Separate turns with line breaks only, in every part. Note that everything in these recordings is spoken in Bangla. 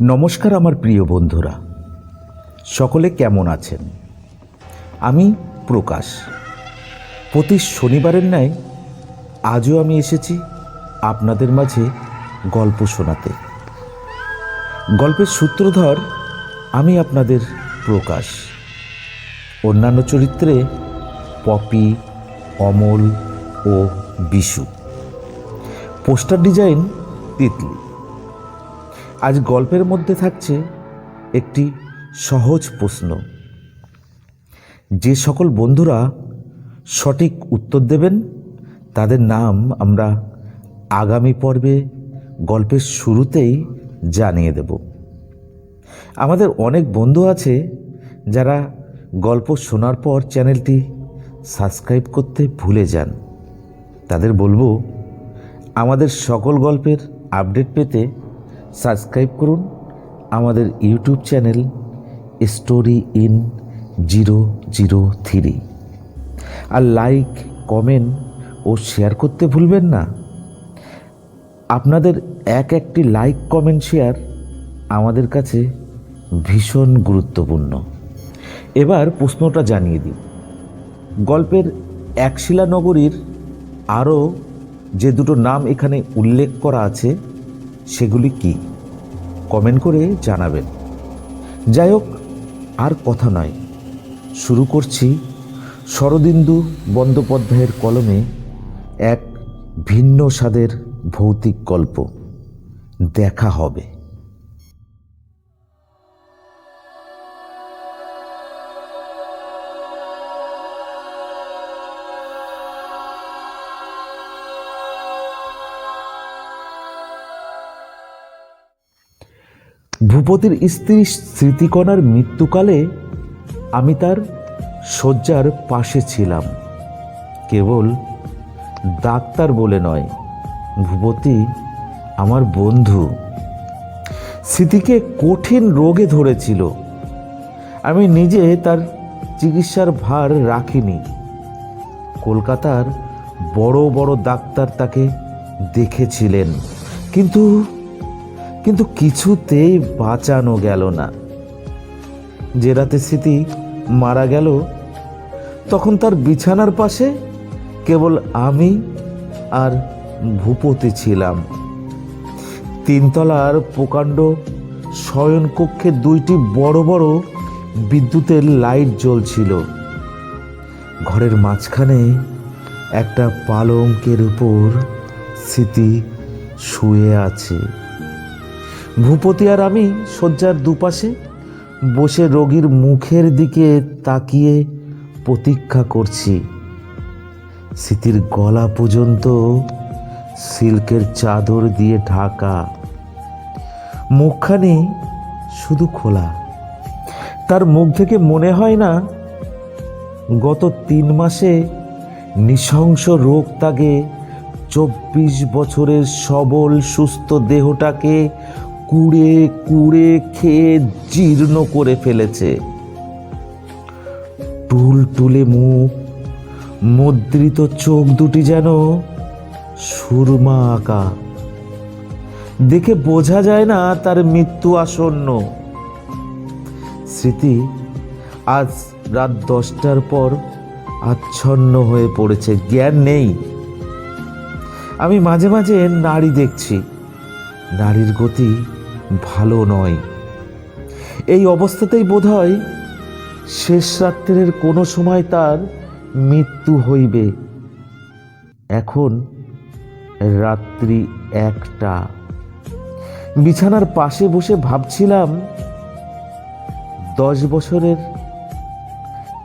নমস্কার আমার প্রিয় বন্ধুরা। সকলে কেমন আছেন? আমি প্রকাশ। প্রতি শনিবারের ন্যায় আজও আমি এসেছি আপনাদের মাঝে গল্প শোনাতে। গল্পের সূত্রধর আমি আপনাদের প্রকাশ। অন্যান্য চরিত্রে পপি, অমল ও বিশু। Poster design Titli. আজ গল্পের মধ্যে থাকছে একটি সহজ প্রশ্ন। যে সকল বন্ধুরা সঠিক উত্তর দেবেন, তাদের নাম আমরা আগামী পর্বে গল্পের শুরুতেই জানিয়ে দেব। আমাদের অনেক বন্ধু আছে যারা গল্প শোনার পর চ্যানেলটি সাবস্ক্রাইব করতে ভুলে যান। তাদের বলব, আমাদের সকল গল্পের আপডেট পেতে সাবস্ক্রাইব করুন আমাদের YouTube channel story in zero zero three. R like, comment ও শেয়ার করতে ভুলবেন না। আপনাদের এক একটি লাইক, কমেন্ট, শেয়ার আমাদের কাছে ভীষণ গুরুত্বপূর্ণ। এবার প্রশ্নটা জানিয়ে দিই। গল্পের একশিলা নগরীর আরও যে দুটো নাম এখানে উল্লেখ করা আছে, সেগুলি কি? কমেন্ট করে জানাবেন। যাই হোক, আর কথা নয়। শুরু করছি শরদিন্দু বন্দ্যোপাধ্যায়ের কলমে এক ভিন্ন স্বাদের ভৌতিক গল্প। দেখা হবে। ভূপতির স্ত্রী স্মৃতিকণার মৃত্যুকালে আমি তার শয্যার পাশে ছিলাম। কেবল ডাক্তার বলে নয়, ভূপতি আমার বন্ধু। স্মৃতিকে কঠিন রোগে ধরেছিল। আমি নিজে তার চিকিৎসার ভার রাখিনি। কলকাতার বড় বড় ডাক্তার তাকে দেখেছিলেন। কিন্তু কিন্তু কিছুতেই বাঁচানো গেল না। যে রাতে স্মৃতি মারা গেল, তখন তার বিছানার পাশে কেবল আমি আর ভূপতি ছিলাম। তিনতলার প্রকাণ্ড শয়নকক্ষে দুইটি বড় বড় বিদ্যুতের লাইট জ্বলছিল। ঘরের মাঝখানে একটা পালঙ্কের উপর স্মৃতি শুয়ে আছে। ভূপতি আর আমি শয্যার দুপাশে বসে রোগীর মুখের দিকে তাকিয়ে প্রতীক্ষা করছি। স্মৃতির গলা পর্যন্ত সিল্কের চাদর দিয়ে ঢাকা। মুখখানি শুধু খোলা। তার মুখ থেকে মনে হয় না, গত তিন মাসে নৃশংস রোগ তাগে চব্বিশ বছরের সবল সুস্থ দেহটাকে কুড়ে কুড়ে খেয়ে জীর্ণ করে ফেলেছে। টুল টুলে মুখ, মুদ্রিত চোখ দুটি যেন সুরমা আঁকা। দেখে বোঝা যায় না তার মৃত্যু আসন্ন। স্মৃতি আজ রাত দশটার পর আচ্ছন্ন হয়ে পড়েছে, জ্ঞান নেই। আমি মাঝে মাঝে নারী দেখছি নারীর গতি ভালো নয়। এই অবস্থাতেই বোধহয় শেষ রাত্রের কোনো সময় তার মৃত্যু হইবে। এখন রাত্রি একটা। বিছানার পাশে বসে ভাবছিলাম, দশ বছরের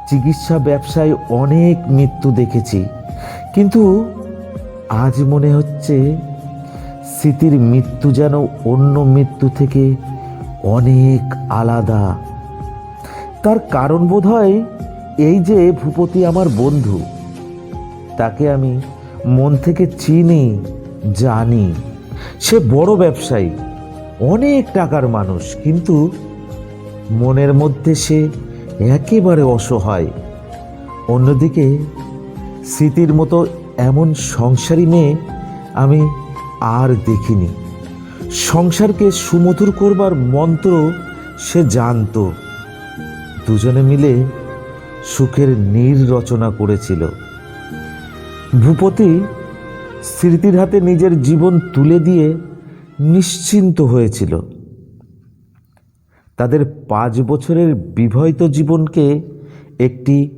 চিকিৎসা ব্যবসায় অনেক মৃত্যু দেখেছি, কিন্তু আজ মনে হচ্ছে স্মৃতির মৃত্যু যেন অন্য মৃত্যু থেকে অনেক আলাদা। তার কারণ বোধ হয় এই যে ভূপতি আমার বন্ধু, তাকে আমি মন থেকে চিনি, জানি। সে বড় ব্যবসায়ী, অনেক টাকার মানুষ, কিন্তু মনের মধ্যে সে একেবারে অসহায়। অন্যদিকে স্মৃতির মতো এমন সংসারী মেয়ে আমি আর দেখিনি। সংসারকে সুমধুর করবার মন্ত্র সে জানতো। দুজনে মিলে সুখের নীর রচনা করেছিল। ভূপতি স্মৃতির হাতে নিজের জীবন তুলে দিয়ে নিশ্চিন্ত হয়েছিল। তাদের পাঁচ বছরের বিবাহিত জীবনকে একটি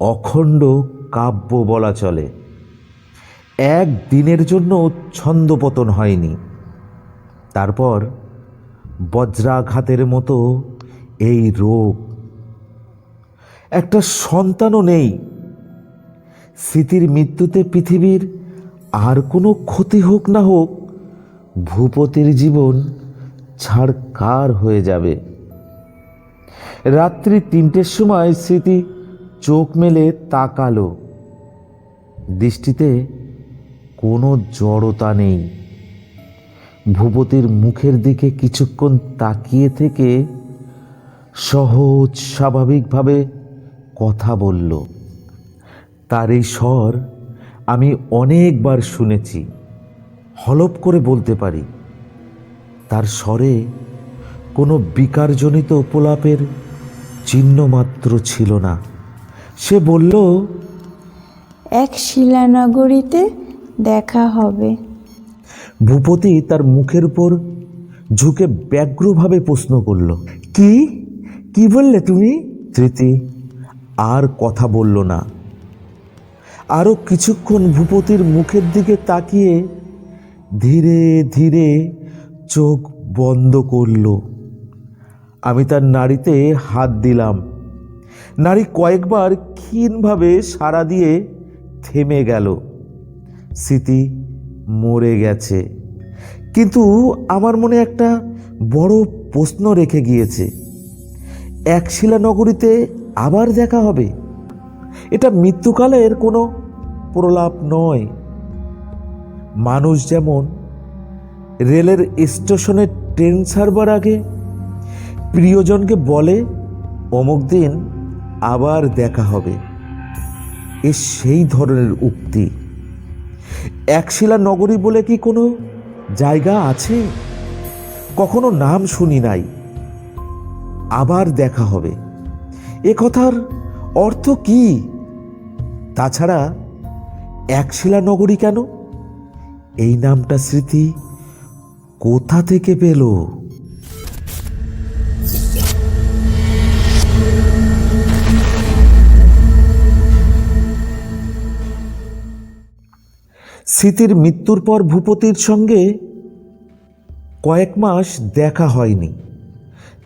অখণ্ড কাব্য বলা চলে। এক দিনের জন্য ছন্দপতন হয়নি। তারপর বজ্রাঘাতের মতো এই রোগ। একটা সন্তানও নেই। স্মৃতির মৃত্যুতে পৃথিবীর আর কোনো ক্ষতি হোক না হোক, ভূপতির জীবন ছাড়কার হয়ে যাবে। রাত্রি তিনটের সময় স্মৃতি চোখ মেলে তাকালো। দৃষ্টিতে কোনো জড়তা নেই। ভূপতির মুখের দিকে কিছুক্ষণ তাকিয়ে থেকে সহজ স্বাভাবিকভাবে কথা বলল, তার এই স্বর আমি অনেকবার শুনেছি, হলপ করে বলতে পারি। তার স্বরে কোনো বিকারজনিত উপলাপের চিহ্ন মাত্র ছিল না। সে বলল,
এক শিলানগরীতে দেখা হবে।
ভূপতি তার মুখের উপর ঝুঁকে ব্যগ্রভাবে প্রশ্ন করল, কি? কি বললে তুমি? তৃতি আর কথা বলল না। আরও কিছুক্ষণ ভূপতির মুখের দিকে তাকিয়ে ধীরে ধীরে চোখ বন্ধ করল। আমি তার নাড়িতে হাত দিলাম। নারী কয়েকবার ক্ষীণভাবে সাড়া দিয়ে থেমে গেল। স্মৃতি মরে গেছে। কিন্তু আমার মনে একটা বড় প্রশ্ন রেখে গিয়েছে। একশিলা নগরীতে আবার দেখা হবে? এটা মৃত্যুকালের কোনো প্রলাপ নয়। মানুষ যেমন রেলের স্টেশনে ট্রেন ছাড়বার আগে প্রিয়জনকে বলে, অমুক দিন আবার দেখা হবে। এ সেই ধরনের উক্তি। একশিলা নগরী বলে কি কোনো জায়গা আছে? কখনো নাম শুনি নাই। আবার দেখা হবে। এ কথার অর্থ কি? তাছাড়া একশিলা নগরী কেন? এই নামটা স্মৃতি কোথা থেকে পেল? স্মৃতির মৃত্যুর পর ভূপতির সঙ্গে কয়েক মাস দেখা হয়নি।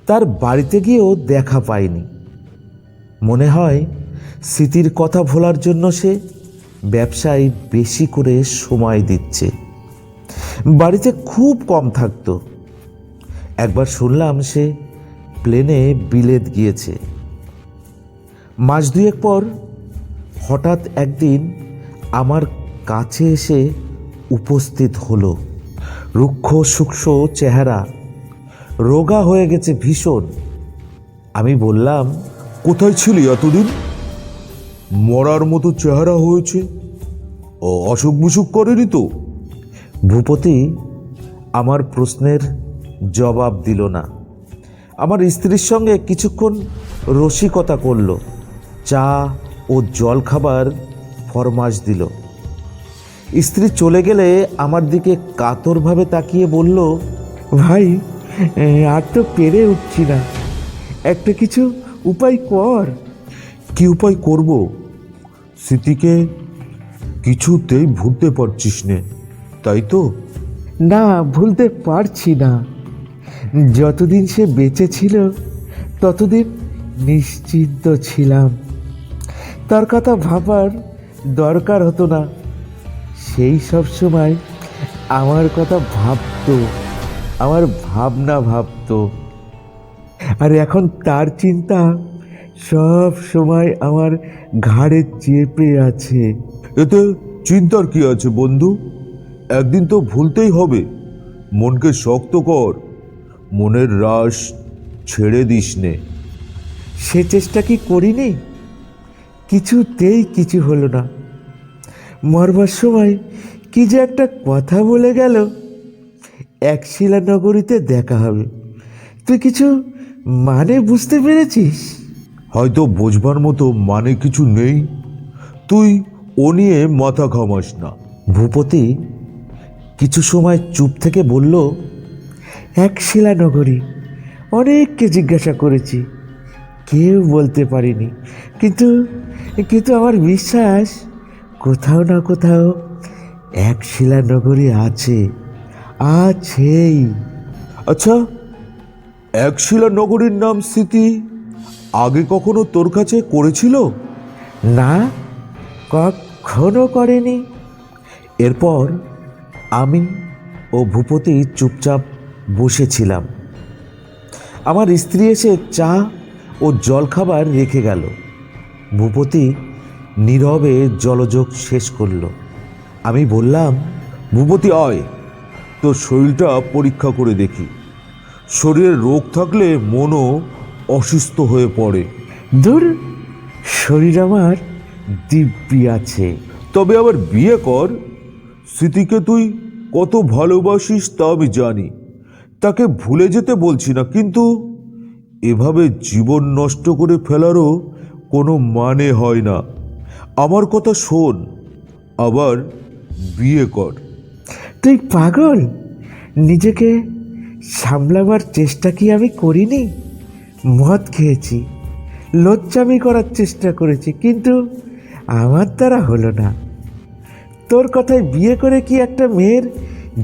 তার বাড়িতে গিয়েও দেখা পায়নি। মনে হয় স্মৃতির কথা ভোলার জন্য সে ব্যবসায় বেশি করে সময় দিচ্ছে। বাড়িতে খুব কম থাকতো। একবার শুনলাম সে প্লেনে বিলেত গিয়েছে। মাস দুয়েক পর হঠাৎ একদিন আমার কাছে এসে উপস্থিত হলো। রুক্ষ, সূক্ষ্ম চেহারা। রোগা হয়ে গেছে ভীষণ। আমি বললাম,
কোথায় ছিলি এতদিন? মরার মতো চেহারা হয়েছে। ও, অসুখ বিসুখ করেনি তো?
ভূপতি আমার প্রশ্নের জবাব দিল না। আমার স্ত্রীর সঙ্গে কিছুক্ষণ রসিকতা করল। চা ও জল খাবার ফরমাস দিল। স্ত্রী চলে গেলে আমার দিকে কাতরভাবে তাকিয়ে বলল, ভাই আর তো পেরে উঠছি না। একটা কিছু উপায় কর।
কি উপায় করব? স্মৃতিকে কিছুতেই ভুলতে পারছিস নে, তাই তো?
না, ভুলতে পারছি না। যতদিন সে বেঁচে ছিল, ততদিন নিশ্চিন্ত ছিলাম। তার কথা ভাবার দরকার হতো না। সেই সব সময় আমার কথা ভাবতো আমার ভাবনা ভাবতো। আর এখন তার চিন্তা সব সময় আমার ঘাড়ে চেপে আছে।
এতে চিন্তার কি আছে বন্ধু? একদিন তো ভুলতেই হবে। মনকে শক্ত কর। মনের রাস ছেড়ে দিস নে।
সে চেষ্টা কি করিনি? কিছুতেই কিছু হলো না। মরবার সময় কি যে একটা কথা বলে গেল। এক শিলানগরীতে দেখা হবে। তুই কিছু মানে বুঝতে পেরেছিস?
হয়তো বোঝবার মতো মানে কিছু নেই। তুই ও নিয়ে মাথা ঘামাস না।
ভূপতি কিছু সময় চুপ থেকে বলল এক শিলানগরী অনেককে জিজ্ঞাসা করেছি। কেউ বলতে পারিনি। কিন্তু কিন্তু আমার বিশ্বাস কোথাও না কোথাও এক শিলানগরী আছে আছেই।
আচ্ছা একশিলা নগরীর নাম স্মৃতি আগে কখনো তোর কাছে করেছিল?
না কখনো করেনি। এরপর আমি ও ভূপতি চুপচাপ বসেছিলাম। আমার স্ত্রী এসে চা ও জলখাবার রেখে গেল। ভূপতি নীরবে জলযোগ শেষ করল। আমি বললাম
ভূপতি আয়। তোর শরীরটা পরীক্ষা করে দেখি। শরীরে রোগ থাকলে মনও অসুস্থ হয়ে পড়ে।
দূর শরীর আমার দিব্যি আছে।
তবে আবার বিয়ে কর। স্মৃতিকে তুই কত ভালোবাসিস তা আমি জানি। তাকে ভুলে যেতে বলছি না কিন্তু এভাবে জীবন নষ্ট করে ফেলারও কোনো মানে হয় না। আমার কথা শোন আবার বিয়ে কর।
তুই পাগল? নিজেকে সামলাবার চেষ্টা কি আমি করিনি? মদ খেয়েছি লজ্জামি করার চেষ্টা করেছি কিন্তু আমার দ্বারা হলো না। তোর কথায় বিয়ে করে কি একটা মেয়ের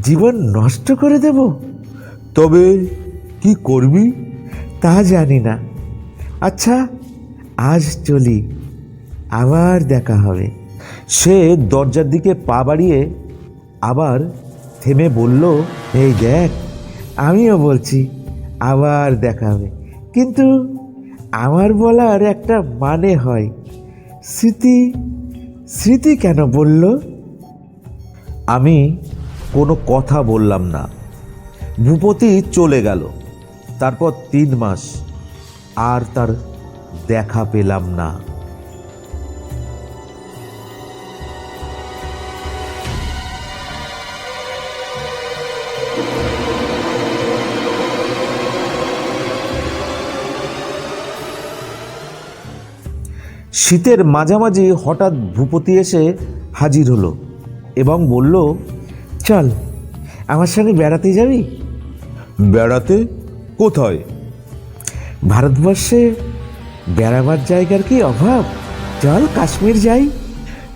জীবন নষ্ট করে দেব?
তবে কি করবি?
তা জানি না। আচ্ছা আজ চলি। আবার দেখা হবে। সে দরজার দিকে পা বাড়িয়ে আবার থেমে বলল, এই দেখ, আমিও বলছি, আবার দেখা হবে। কিন্তু আমার বলার একটা মানে হয়। স্মৃতি স্মৃতি কেন বলল? আমি কোনো কথা বললাম না। ভূপতি চলে গেল। তারপর তিন মাস আর তার দেখা পেলাম না। শীতের মাঝামাঝি হঠাৎ ভূপতি এসে হাজির হলো এবং বলল চল আমার সঙ্গে বেড়াতে যাবি?
বেড়াতে? কোথায়?
ভারতবর্ষে বেড়াবার জায়গার কি অভাব? চল কাশ্মীর যাই।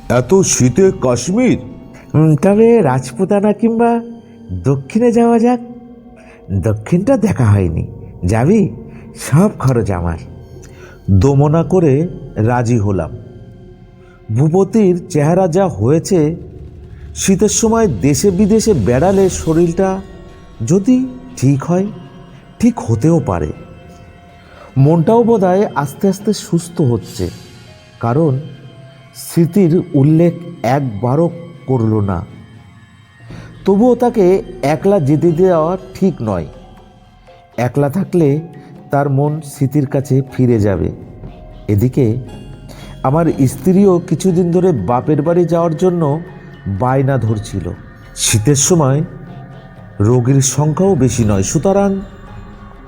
এত শীতে কাশ্মীর?
তবে রাজপুতানা কিংবা দক্ষিণে যাওয়া যাক। দক্ষিণটা দেখা হয়নি। যাবি? সব খরচ আমার। দমনা করে রাজি হলাম। ভূপতির চেহারা যা হয়েছে, শীতের সময় দেশে বিদেশে বেড়ালে শরীরটা যদি ঠিক হয়, ঠিক হতেও পারে। মনটাও বোধহয় আস্তে আস্তে সুস্থ হচ্ছে, কারণ স্মৃতির উল্লেখ একবারও করল না। তবুও তাকে একলা যেতে দেওয়া ঠিক নয়। একলা থাকলে তার মন স্মৃতির কাছে ফিরে যাবে। এদিকে, আমার স্ত্রীও কিছুদিন ধরে বাপের বাড়ি যাওয়ার জন্য বায়না ধরছিল। শীতের সময় রোগীর সংখ্যাও বেশি নয়, সুতরাং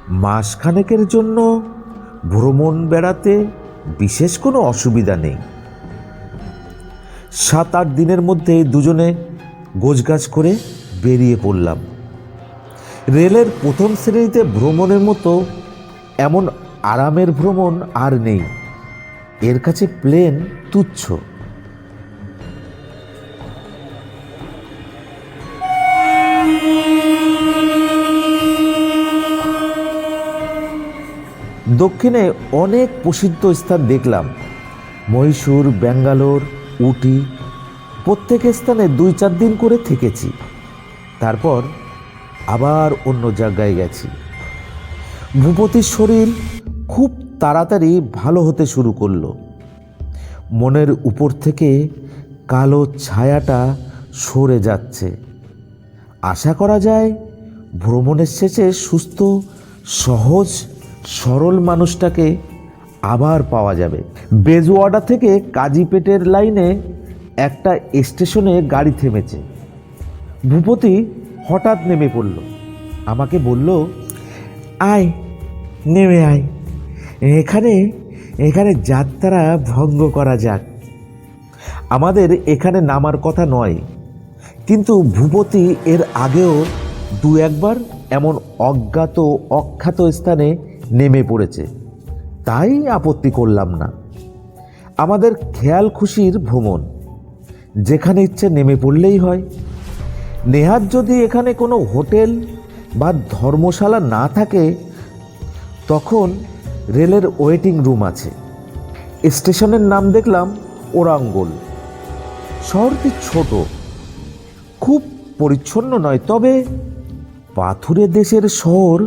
মাসখানেকের জন্য ভ্রমণ বেড়াতে বিশেষ কোনো অসুবিধা নেই। সাত আট দিনের মধ্যে দুজনে গোছগাছ করে বেরিয়ে পড়লাম। রেলের প্রথম শ্রেণীতে ভ্রমণের মতো এমন আরামের ভ্রমণ আর নেই। এর কাছে প্লেন তুচ্ছ। দক্ষিণে অনেক প্রসিদ্ধ স্থান দেখলাম। মহীশূর, ব্যাঙ্গালোর, উটি, প্রত্যেক স্থানে দুই চার দিন করে থেকেছি। তারপর আবার অন্য জায়গায় গেছি। ভূপতির শরীর খুব তাড়াতাড়ি ভালো হতে শুরু করল। মনের উপর থেকে কালো ছায়াটা সরে যাচ্ছে। আশা করা যায়, ভ্রমণের শেষে সুস্থ, সহজ, সরল মানুষটাকে আবার পাওয়া যাবে। বেজওয়াডা থেকে কাজীপেটের লাইনে একটা স্টেশনে গাড়ি থেমেছে। ভূপতি হঠাৎ নেমে পড়ল। আমাকে বলল, আয়, নেমে আয়। এখানে এখানে যাত্রা ভঙ্গ করা যাক। আমাদের এখানে নামার কথা নয়, কিন্তু ভূপতি এর আগেও দু একবার এমন অজ্ঞাত, অখ্যাত স্থানে নেমে পড়েছে। তাই আপত্তি করলাম না। আমাদের খেয়াল খুশির ভ্রমণ, যেখানে ইচ্ছে নেমে পড়লেই হয়। নেহাত যদি এখানে কোনো হোটেল বা ধর্মশালা না থাকে, তখন রেলের ওয়েটিং রুম আছে। স্টেশনের নাম দেখলাম ওরাঙ্গল। শহরটি ছোট, খুব পরিচ্ছন্ন নয়, তবে পাথুরে দেশের শহর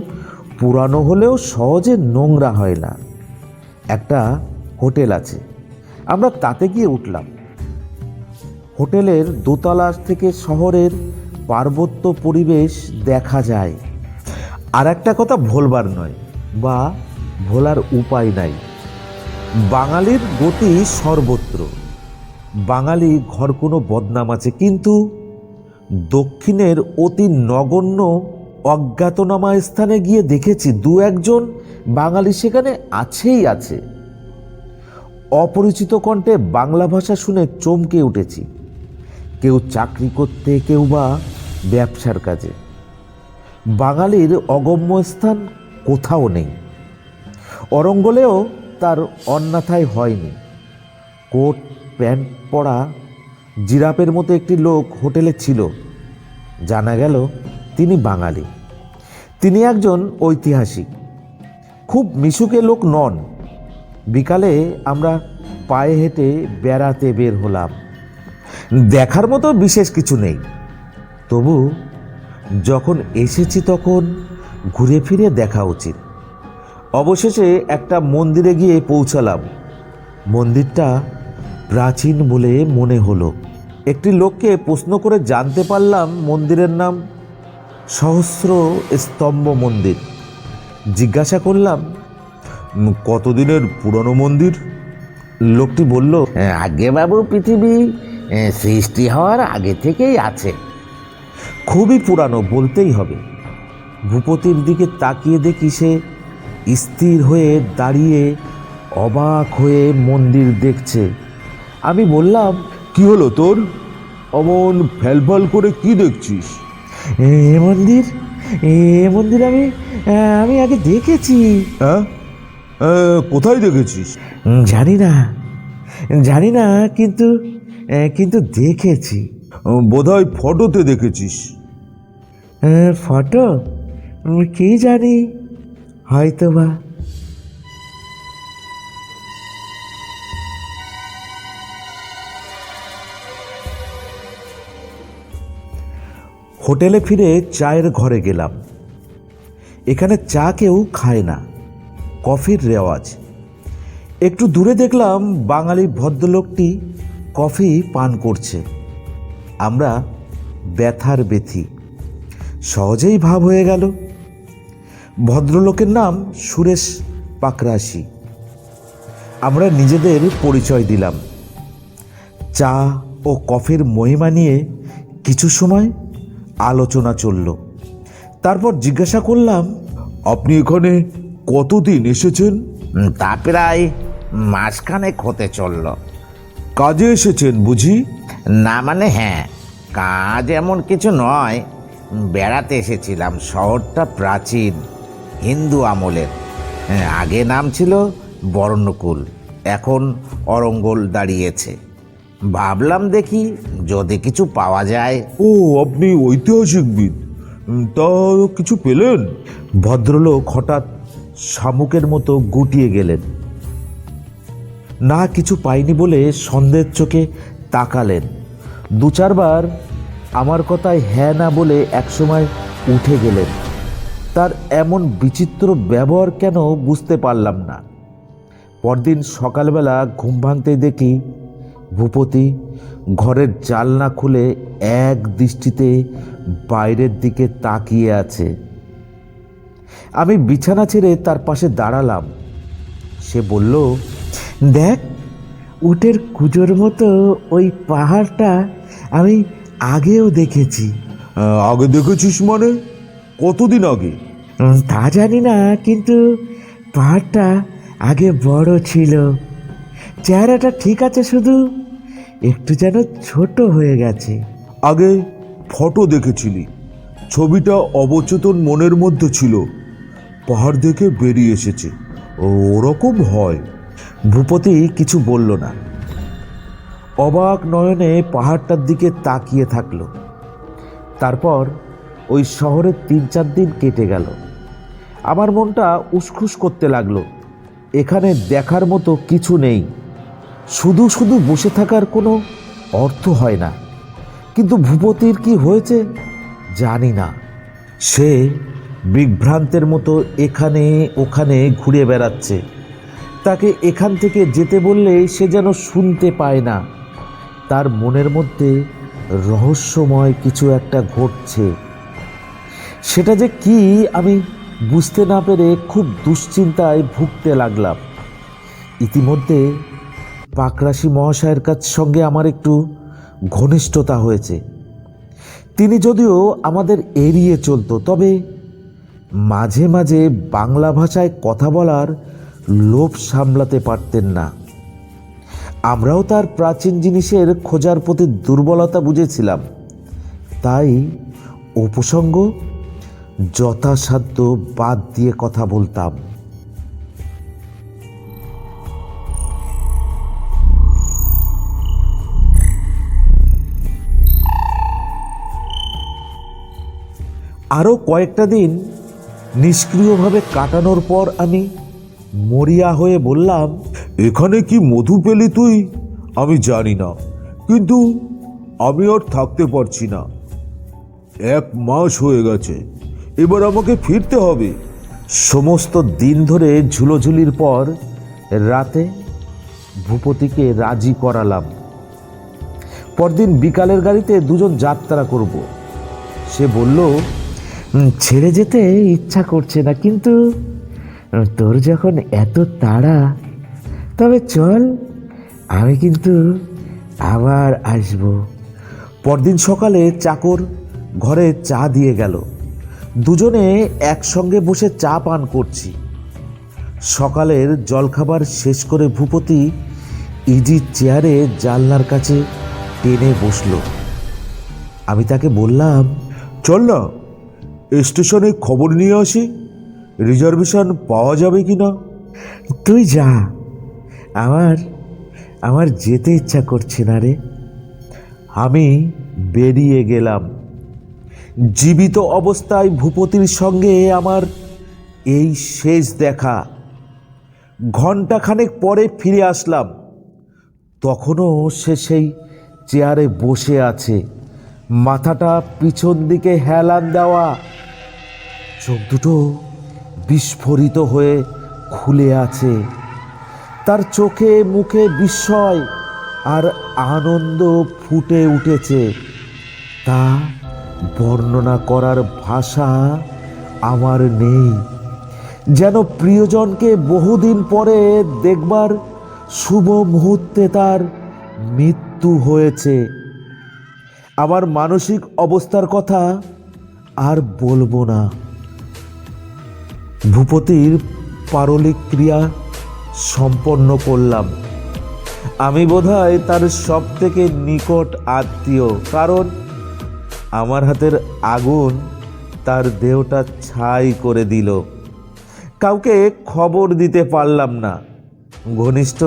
পুরানো হলেও সহজে নোংরা হয় না। একটা হোটেল আছে, আমরা তাতে গিয়ে উঠলাম। হোটেলের দোতলা থেকে শহরের পার্বত্য পরিবেশ দেখা যায়। আর একটা কথা ভোলবার নয়, বা ভোলার উপায় নাই। বাঙালির গতি সর্বত্র। বাঙালি ঘর কোনো বদনাম আছে, কিন্তু দক্ষিণের অতি নগণ্য অজ্ঞাতনামা স্থানে গিয়ে দেখেছি দু একজন বাঙালি সেখানে আছেই আছে। অপরিচিত কণ্ঠে বাংলা ভাষা শুনে চমকে উঠেছি। কেউ চাকরি করতে, কেউ বা ব্যবসার কাজে। বাঙালির অগম্য স্থান কোথাও নেই। অরঙ্গলেও তার অন্যথায় হয়নি। কোট, প্যান্ট পরা জিরাপের মতো একটি লোক হোটেলে ছিল। জানা গেল তিনি বাঙালি। তিনি একজন ঐতিহাসিক। খুব মিশুকে লোক নন। বিকালে আমরা পায়ে হেঁটে বেড়াতে বের হলাম। দেখার মতো বিশেষ কিছু নেই। তবু যখন এসেছি তখন ঘুরে ফিরে দেখা উচিত। অবশেষে একটা মন্দিরে গিয়ে পৌঁছালাম। মন্দিরটা প্রাচীন বলে মনে হলো। একটি লোককে প্রশ্ন করে জানতে পারলাম মন্দিরের নাম সহস্র স্তম্ভ মন্দির। জিজ্ঞাসা করলাম
কতদিনের পুরনো মন্দির?
লোকটি বলল
আগে বাবু পৃথিবী সৃষ্টি হওয়ার আগে থেকেই আছে।
খুবই পুরানো বলতেই হবে। ভূপতির দিকে তাকিয়ে দেখি সে স্থির হয়ে দাঁড়িয়ে অবাক হয়ে মন্দির দেখছে। আমি বললাম
কি হলো তোর? অমন ফ্যালফাল করে কি দেখছিস?
এ মন্দির? এ মন্দির আমি আমি আগে দেখেছি।
হ্যাঁ? কোথায় দেখেছিস?
জানি না জানি না কিন্তু কিন্তু দেখেছি।
বোধহয় ফটোতে দেখেছিস।
ফটো? কি জানি? হয়তো বা হোটেলে ফিরে চায়ের ঘরে গেলাম। এখানে চা কেউ খায় না, কফির রেওয়াজ। একটু দূরে দেখলাম বাঙালি ভদ্রলোকটি কফি পান করছে। আমরা ব্যথার ব্যথি সহজেই ভাব হয়ে গেল। ভদ্রলোকের নাম সুরেশ পাকরাশি। আমরা নিজেদের পরিচয় দিলাম। চা ও কফির মহিমা নিয়ে কিছু সময় আলোচনা চলল। তারপর জিজ্ঞাসা করলাম
আপনি এখানে কতদিন এসেছেন?
তা প্রায় মাসখানেক হতে চলল।
কাজে এসেছেন বুঝি?
না মানে হ্যাঁ কাজ এমন কিছু নয়। বেড়াতে এসেছিলাম শহরটা প্রাচীন। হিন্দু আমলের। হ্যাঁ, আগে নাম ছিল বর্ণকুল এখন অরঙ্গল দাঁড়িয়েছে। ভাবলাম দেখি যদি কিছু পাওয়া যায়।
ও আপনি ঐতিহাসিকবিদ তা কিছু পেলেন?
ভদ্রলোক হঠাৎ শামুকের মতো গুটিয়ে গেলেন। না কিছু পাইনি বলে সন্দেহের চোখে তাকালেন। দু চারবার আমার কথায় হ্যাঁ না বলে একসময় উঠে গেলেন। তার এমন বিচিত্র ব্যবহার কেন বুঝতে পারলাম না। পরদিন সকালবেলা ঘুম ভাঙতেই দেখি ভূপতি ঘরের জালনা খুলে এক দৃষ্টিতে বাইরের দিকে তাকিয়ে আছে। আমি বিছানা ছেড়ে তার পাশে দাঁড়ালাম। সে বলল দেখ উটের কুজোর মতো ওই পাহাড়টা আমি আগেও দেখেছি।
আহ, আগে দেখেছিস মানে? কতদিন আগে?
তা জানি না কিন্তু পাহাড়টা আগে বড় ছিল। চেহারাটা ঠিক আছে শুধু একটু যেন ছোট হয়ে গেছে।
আগে ফটো দেখেছিলি। ছবিটা অবচেতন মনের মধ্যে ছিল। পাহাড় দেখে বেরিয়ে এসেছে। ওরকম হয়।
ভূপতি কিছু বলল না। অবাক নয়নে পাহাড়টার দিকে তাকিয়ে থাকল। তারপর ওই শহরের তিন চার দিন কেটে গেল। আমার মনটা উসখুস করতে লাগল। এখানে দেখার মতো কিছু নেই। শুধু শুধু বসে থাকার কোনো অর্থ হয় না। কিন্তু ভূপতির কি হয়েছে জানি না। সে বিভ্রান্তের মতো এখানে ওখানে ঘুরে বেড়াচ্ছে। তাকে এখান থেকে যেতে বললে সে যেন শুনতে পায় না। তার মনের মধ্যে রহস্যময় কিছু একটা ঘটছে। সেটা যে কি, আমি বুঝতে না পেরে খুব দুশ্চিন্তায় ভুগতে লাগলাম। ইতিমধ্যে পাকরাশি মহাশয়ের কাছ সঙ্গে আমার একটু ঘনিষ্ঠতা হয়েছে। তিনি যদিও আমাদের এড়িয়ে চলতো, তবে মাঝে মাঝে বাংলা ভাষায় কথা বলার লোভ সামলাতে পারতেন না। আমরাও তার প্রাচীন জিনিসের খোঁজার প্রতি দুর্বলতা বুঝেছিলাম। তাই উপসঙ্গ যথাসাধ্য বাদ দিয়ে কথা বলতাম। আরও কয়েকটা দিন নিষ্ক্রিয়ভাবে কাটানোর পর আমি মরিয়া হয়ে বললাম,
এখানে কি মধু পেলি তুই? আমি জানি না, কিন্তু আমি আর থাকতে পারছি না। এক মাস হয়ে গেছে এবার আমাকে ফিরতে হবে।
সমস্ত দিন ধরে ঝুলোঝুলির পর রাতে ভূপতিকে রাজি করালাম। পরদিন বিকালের গাড়িতে দুজন যাত্রা করব। সে বলল ছেড়ে যেতে ইচ্ছা করছে না, কিন্তু তোর যখন এত তাড়া, তবে চল, আমি কিন্তু আবার আসব। পরদিন সকালে চাকর ঘরে চা দিয়ে গেল। দুজনে একসঙ্গে বসে চা পান করছি। সকালের জলখাবার শেষ করে ভূপতি ইজি চেয়ারে জানলার কাছে টেনে বসল। আমি তাকে বললাম
চল না স্টেশনে খবর নিয়ে আসি। রিজার্ভেশন পাওয়া যাবে কি না
তুই যা। আমার আমার যেতে ইচ্ছা করছে না রে। আমি বেরিয়ে গেলাম। জীবিত অবস্থায় ভূপতির সঙ্গে আমার এই শেষ দেখা। ঘন্টাখানেক পরে ফিরে আসলাম। তখনও সে সেই চেয়ারে বসে আছে। মাথাটা পিছন দিকে হেলান দেওয়া। চোখ দুটো বিস্ফোরিত হয়ে খুলে আছে। তার চোখে মুখে বিস্ময় আর আনন্দ ফুটে উঠেছে। তা বর্ণনা করার ভাষা আমার নেই। যেন প্রিয়জনকে বহুদিন পরে দেখবার শুভ মুহূর্তে তার মৃত্যু হয়েছে। আমার মানসিক অবস্থার কথা আর বলব না। ভূপতির পারলিক ক্রিয়া সম্পন্ন করলাম। আমি বোধহয় তার সব থেকে নিকট আত্মীয়, কারণ আমার হাতের আগুন তার দেহটা ছাই করে দিল। কাউকে খবর দিতে পারলাম না। ঘনিষ্ঠ,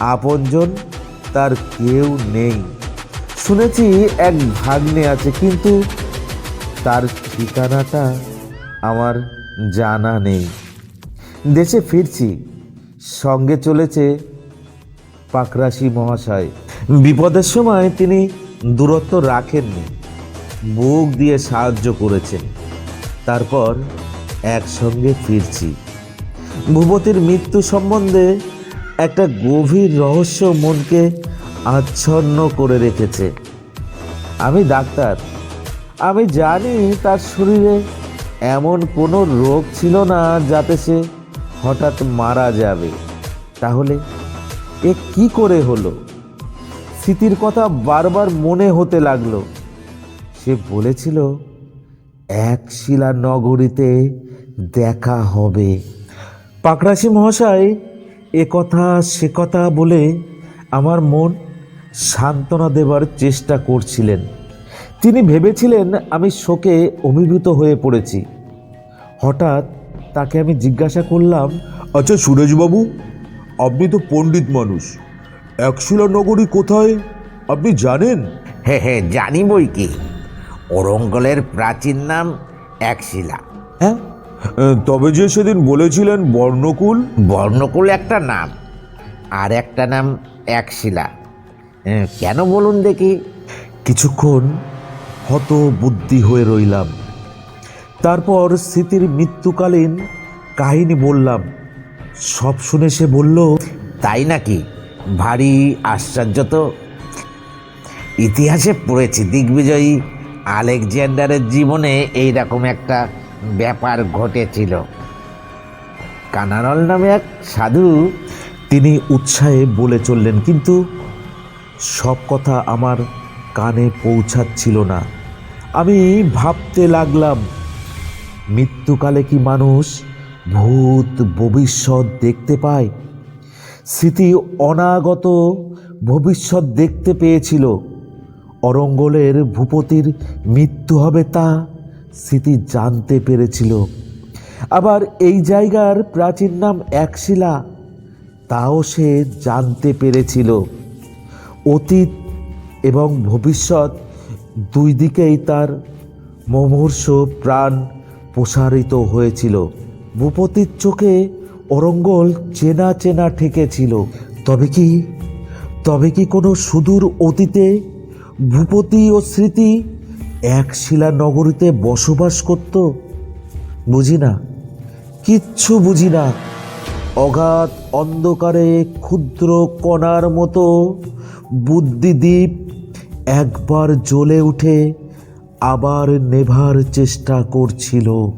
আপনজন তার কেউ নেই। শুনেছি এক ভাগ্নে আছে, কিন্তু তার ঠিকানাটা আমার জানা নেই। দেশে ফিরছি, সঙ্গে চলেছে পাকরাশি মহাশয়। বিপদের সময় তিনি দূরত্ব রাখেননি। বুক দিয়ে সাহায্য করেছেন তারপর একসঙ্গে ফিরছি। ভূপতির মৃত্যু সম্বন্ধে একটা গভীর রহস্য মনকে আচ্ছন্ন করে রেখেছে। আমি ডাক্তার। আমি জানি তার শরীরে এমন কোনো রোগ ছিল না যাতে সে হঠাৎ মারা যাবে। তাহলে এ কি করে হলো? স্মৃতির কথা বারবার মনে হতে লাগল। সে বলেছিল এক শিলা নগরীতে দেখা হবে। পাকরাশি মহাশয় এ কথা সে কথা বলে আমার মন সান্ত্বনা দেবার চেষ্টা করছিলেন। তিনি ভেবেছিলেন আমি শোকে অভিভূত হয়ে পড়েছি। হঠাৎ তাকে আমি জিজ্ঞাসা করলাম
আচ্ছা সুরেশবাবু আপনি তো পণ্ডিত মানুষ। একশিলা নগরী কোথায়? আপনি জানেন?
হ্যাঁ হ্যাঁ জানি বই কি। ওরঙ্গলের প্রাচীন নাম একশিলা
হ্যাঁ?
তবে যে সেদিন বলেছিলেন বর্ণকুল?
বর্ণকুল একটা নাম আর একটা নাম একশিলা এ, কেন বলুন দেখি?
কিছুক্ষণ হত বুদ্ধি হয়ে রইলাম। তারপর স্মৃতির মৃত্যুকালীন কাহিনী বললাম। সব শুনে সে বলল
তাই নাকি? ভারী আশ্চর্য তো। ইতিহাসে পড়েছি দিগ্বিজয়ী আলেকজান্ডারের জীবনে এই রকম একটা ব্যাপার ঘটেছিল। কানারল নামে এক সাধু
তিনি উৎসাহে বলে চললেন, কিন্তু সব কথা আমার কানে পৌঁছাচ্ছিল না। আমি ভাবতে লাগলাম, মৃত্যুকালে কি মানুষ ভূত ভবিষ্যৎ দেখতে পায়? স্মৃতি অনাগত ভবিষ্যৎ দেখতে পেয়েছিল। অরঙ্গলের ভূপতির মৃত্যু হবে তা স্মৃতি জানতে পেরেছিল। আবার এই জায়গার প্রাচীন নাম একশিলা, তাও সে জানতে পেরেছিল। অতীত এবং ভবিষ্যৎ দুই দিকেই তার মমূর্ষ প্রাণ প্রসারিত হয়েছিল। ভূপতির চোখে অরঙ্গল চেনা চেনা ঠেকেছিল। তবে কি তবে কি কোনো সুদূর অতীতে ভূপতি ও স্মৃতি এক শিলা নগরীতে বসবাস করত? বুঝি না। কিচ্ছু বুঝি না। অগাধ অন্ধকারে ক্ষুদ্র কণার মতো বুদ্ধিদ্বীপ একবার জ্বলে উঠে আবার নেভার চেষ্টা করছিল।